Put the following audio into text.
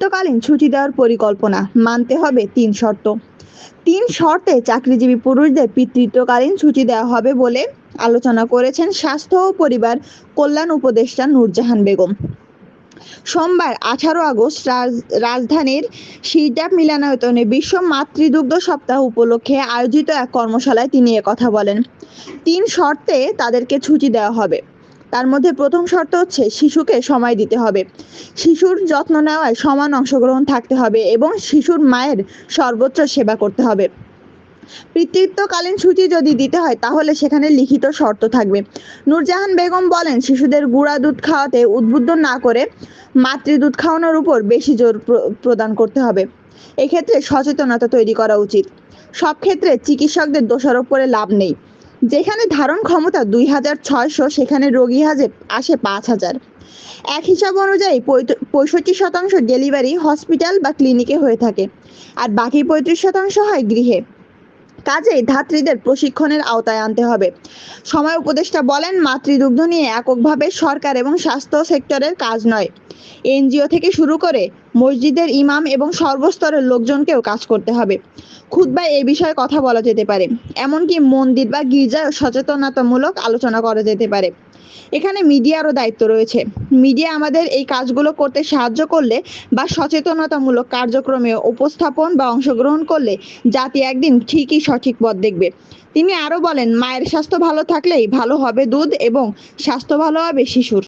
পিতৃত্বকালীন ছুটি দেওয়ার পরিকল্পনা মানতে হবে তিন শর্ত। তিন শর্তে চাকরিজীবী পুরুষদের পিতৃত্বকালীন ছুটি দেওয়া হবে বলে আলোচনা করেছেন স্বাস্থ্য ও পরিবার কল্যাণ উপদেষ্টা নূরজাহান বেগম। সোমবার আঠারো আগস্ট রাজ- রাজধানীর শিরডাপ মিলনায়তনে বিশ্ব মাতৃদুগ্ধ সপ্তাহ উপলক্ষে আয়োজিত এক কর্মশালায় তিনি কথা বলেন। তিন শর্তে তাদেরকে ছুটি দেওয়া হবে। তার মধ্যে প্রথম শর্ত হচ্ছে শিশুকে সময় দিতে হবে। শিশুর যত্ন নেওয়ায় সমান অংশগ্রহণ থাকতে হবে এবং শিশুর মায়ের সর্বোচ্চ সেবা করতে হবে। পিতৃত্বকালীন সূচি যদি দিতে হয়, তাহলে সেখানে লিখিত শর্ত থাকবে। নূরজাহান বেগম বলেন, শিশুদের গুঁড়া দুধ খাওয়াতে উদ্বুদ্ধ না করে মাতৃ দুধ খাওয়ানোর উপর বেশি জোর প্র- প্রদান করতে হবে। এক্ষেত্রে সচেতনতা তৈরি করা উচিত। সব ক্ষেত্রে চিকিৎসকদের দোষারোপ করে লাভ নেই। যেখানে ধারণ ক্ষমতা দুই হাজার ছয়শো, সেখানে রোগী হাজে আসে পাঁচ হাজার। এক হিসাব অনুযায়ী পঁয়ষট্টি শতাংশ ডেলিভারি হসপিটাল বা ক্লিনিকে হয়ে থাকে আর বাকি পঁয়ত্রিশ শতাংশ হয় গৃহে। কাজেই ধাত্রীদের প্রশিক্ষণের আওতায় আনতে হবে। সময় উপদেষ্টা বলেন, মাতৃদুগ্ধ নিয়ে এককভাবে সরকার এবং স্বাস্থ্য সেক্টরের কাজ নয়। এনজিও থেকে শুরু করে মসজিদের ইমাম এবং সর্বস্তরের লোকজনকেও কাজ করতে হবে। খুতবায় এই বিষয়ে কথা বলা যেতে পারে। এমনকি মন্দির বা গির্জায় সচেতনতামূলক আলোচনা করা যেতে পারে। এখানে মিডিয়ারও দায়িত্ব রয়েছে। মিডিয়া আমাদের এই কাজগুলো করতে সাহায্য করলে বা সচেতনতামূলক কার্যক্রমে উপস্থাপন বা অংশগ্রহণ করলে জাতি একদিন ঠিকই সঠিক পথ দেখবে। তিনি আরও বলেন, মায়ের স্বাস্থ্য ভালো থাকলেই ভালো হবে দুধ এবং স্বাস্থ্য ভালো হবে শিশুর।